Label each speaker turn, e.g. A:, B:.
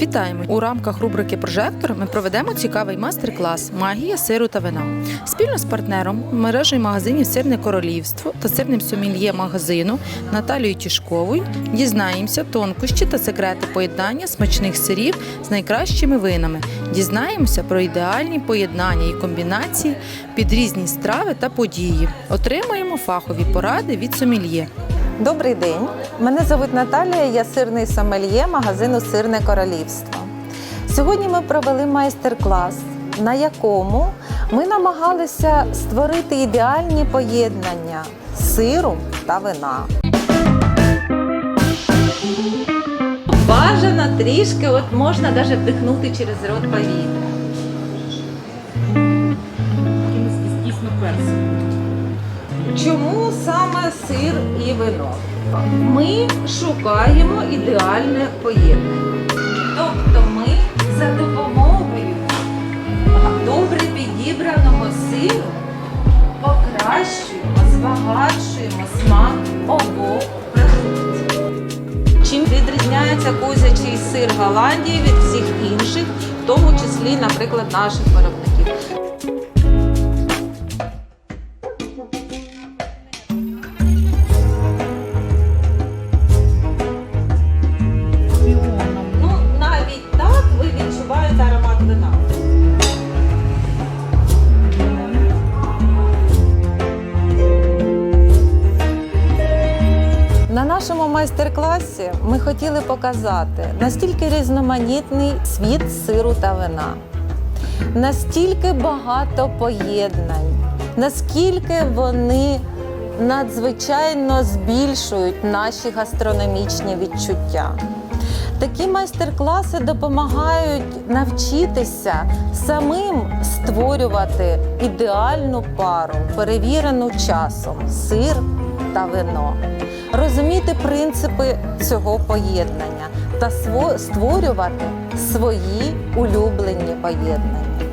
A: Вітаємо! У рамках рубрики Прожектор ми проведемо цікавий майстер-клас Магія сиру та вина. Спільно з партнером мережею магазинів Сирне Королівство та сирним сомельє магазину Наталією Тішковою дізнаємося тонкощі та секрети поєднання смачних сирів з найкращими винами. Дізнаємося про ідеальні поєднання і комбінації під різні страви та події. Отримаємо фахові поради від сомельє.
B: Добрий день. Мене звуть Наталія, я сирний сомельє магазину Сирне Королівство. Сьогодні ми провели майстер-клас, на якому ми намагалися створити ідеальні поєднання сиру та вина. Бажано трішки, от можна навіть вдихнути через рот повітря.
C: Дійсно персик.
B: Чому саме сир і вино? Ми шукаємо ідеальне поєднання. Тобто ми за допомогою добре підібраного сиру покращуємо, збагачуємо смак обох продуктів. Чим відрізняється козячий сир Голландії від всіх інших, в тому числі, наприклад, наших виробників? Нашому майстер-класі ми хотіли показати, наскільки різноманітний світ сиру та вина, настільки багато поєднань, наскільки вони надзвичайно збільшують наші гастрономічні відчуття. Такі майстер-класи допомагають навчитися самим створювати ідеальну пару, перевірену часом сир та вино, розуміти принципи цього поєднання та створювати свої улюблені поєднання.